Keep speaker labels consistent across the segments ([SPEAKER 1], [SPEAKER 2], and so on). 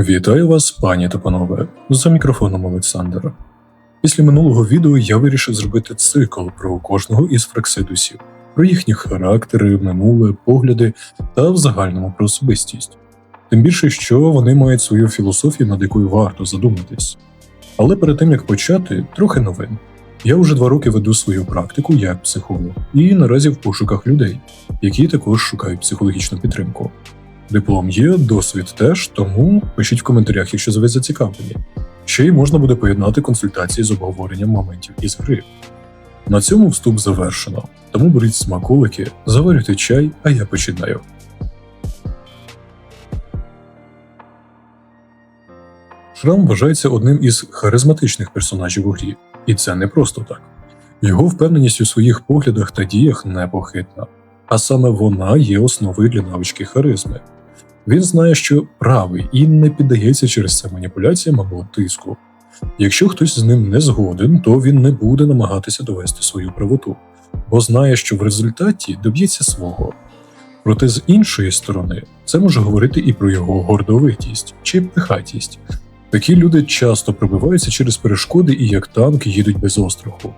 [SPEAKER 1] Вітаю вас, пані та панове, за мікрофоном Олександра. Після минулого відео я вирішив зробити цикл про кожного із фраксидусів, про їхні характери, минуле, погляди та в загальному про особистість. Тим більше, що вони мають свою філософію, над якою варто задуматись. Але перед тим як почати, трохи новин. Я вже два роки веду свою практику як психолог, і наразі в пошуках людей, які також шукають психологічну підтримку. Диплом є, досвід теж, тому пишіть в коментарях, якщо ви зацікавлені. Ще й можна буде поєднати консультації з обговоренням моментів із гри. На цьому вступ завершено, тому беріть смаколики, заварюйте чай, а я починаю. Шрам вважається одним із харизматичних персонажів у грі, і це не просто так. Його впевненість у своїх поглядах та діях непохитна, а саме вона є основою для навички харизми. Він знає, що правий і не піддається через це маніпуляціям або тиску. Якщо хтось з ним не згоден, то він не буде намагатися довести свою правоту, бо знає, що в результаті доб'ється свого. Проте з іншої сторони, це може говорити і про його гордовитість чи пихатість. Такі люди часто пробиваються через перешкоди і як танк їдуть без остраху.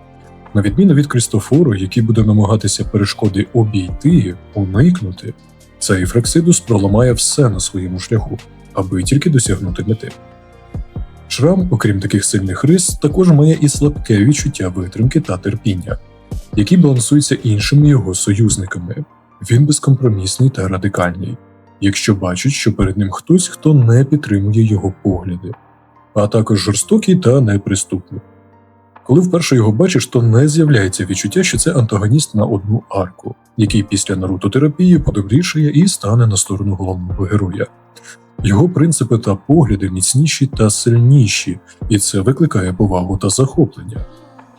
[SPEAKER 1] На відміну від Крістофору, який буде намагатися перешкоди обійти, уникнути, цей Фраксидус проламає все на своєму шляху, аби тільки досягнути мети. Шрам, окрім таких сильних рис, також має і слабке відчуття витримки та терпіння, які балансуються іншими його союзниками. Він безкомпромісний та радикальний, якщо бачить, що перед ним хтось, хто не підтримує його погляди, а також жорстокий та неприступний. Коли вперше його бачиш, то не з'являється відчуття, що це антагоніст на одну арку, який після нарутотерапії подобрішає і стане на сторону головного героя. Його принципи та погляди міцніші та сильніші, і це викликає повагу та захоплення.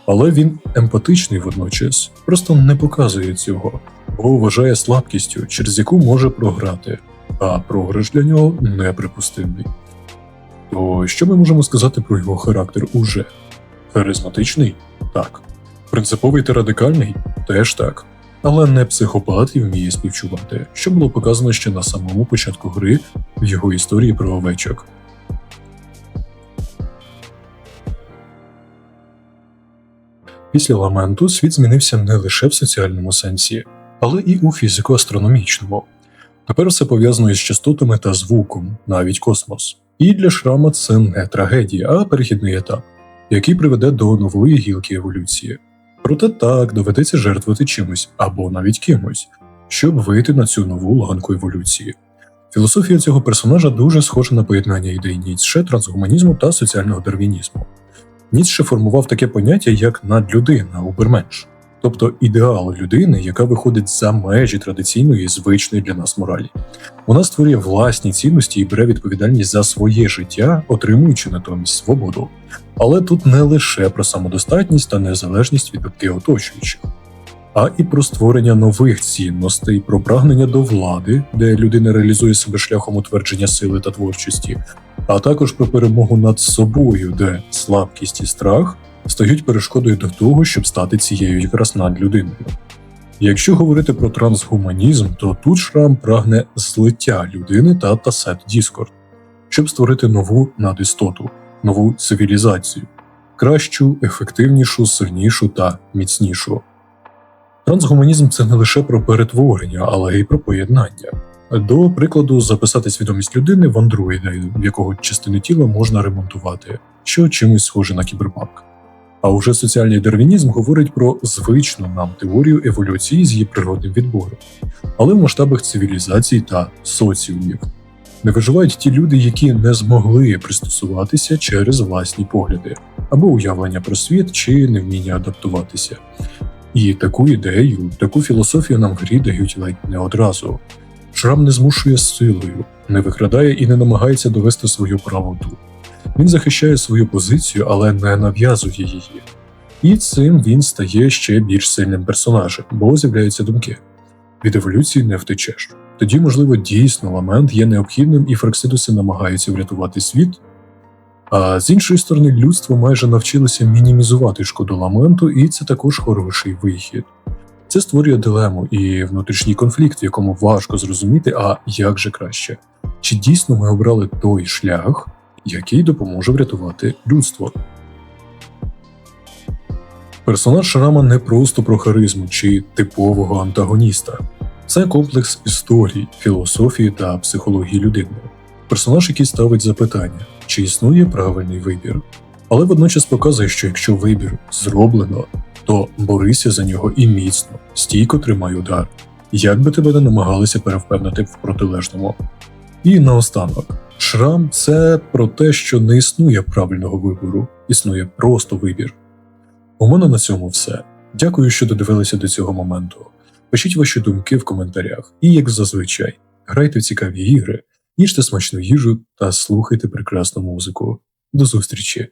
[SPEAKER 1] Але він емпатичний водночас, просто не показує цього, бо вважає слабкістю, через яку може програти, а програш для нього неприпустимий. То що ми можемо сказати про його характер уже? Харизматичний? Так. Принциповий та радикальний? Теж так. Але не психопат і вміє співчувати, що було показано ще на самому початку гри в його історії про овечок. Після ламенту світ змінився не лише в соціальному сенсі, але і у фізико-астрономічному. Тепер все пов'язано із частотами та звуком, навіть космос. І для шрама це не трагедія, а перехідний етап який приведе до нової гілки еволюції. Проте так доведеться жертвувати чимось або навіть кимось, щоб вийти на цю нову ланку еволюції. Філософія цього персонажа дуже схожа на поєднання ідей Ніцше, трансгуманізму та соціального дарвінізму. Ніцше формував таке поняття як надлюдина, уберменш тобто ідеал людини, яка виходить за межі традиційної звичної для нас моралі. Вона створює власні цінності і бере відповідальність за своє життя, отримуючи натомість свободу. Але тут не лише про самодостатність та незалежність від думки оточуючих. А і про створення нових цінностей, про прагнення до влади, де людина реалізує себе шляхом утвердження сили та творчості, а також про перемогу над собою, де слабкість і страх стають перешкодою до того, щоб стати цією якраз надлюдиною. Якщо говорити про трансгуманізм, то тут шрам прагне злиття людини та Тасет Діскорд, щоб створити нову надістоту, нову цивілізацію, кращу, ефективнішу, сильнішу та міцнішу. Трансгуманізм це не лише про перетворення, але й про поєднання. До прикладу, записати свідомість людини в андроїда, в якого частини тіла можна ремонтувати, що чимось схоже на кіберпанк. А уже соціальний дарвінізм говорить про звичну нам теорію еволюції з її природним відбором, але в масштабах цивілізацій та соціумів. Не виживають ті люди, які не змогли пристосуватися через власні погляди або уявлення про світ чи невміння адаптуватися. І таку ідею, таку філософію нам грі дають ледь не одразу. Шрам не змушує силою, не викрадає і не намагається довести свою правоту. Він захищає свою позицію, але не нав'язує її. І цим він стає ще більш сильним персонажем, бо з'являються думки. Від еволюції не втечеш. Тоді, можливо, дійсно ламент є необхідним, і Фраксидуси намагаються врятувати світ. А з іншої сторони, людство майже навчилося мінімізувати шкоду ламенту, і це також хороший вихід. Це створює дилему і внутрішній конфлікт, в якому важко зрозуміти, а як же краще. Чи дійсно ми обрали той шлях, який допоможе врятувати людство? Персонаж Шрама не просто про харизму чи типового антагоніста. Це комплекс історій, філософії та психології людини. Персонаж, який ставить запитання, чи існує правильний вибір, але водночас показує, що якщо вибір зроблено, то борися за нього і міцно, стійко тримай удар, як би тебе не намагалися перевпевнити в протилежному. І наостанок, шрам це про те, що не існує правильного вибору, існує просто вибір. У мене на цьому все. Дякую, що додивилися до цього моменту. Пишіть ваші думки в коментарях, і, як зазвичай, грайте в цікаві ігри, їжте смачну їжу та слухайте прекрасну музику. До зустрічі!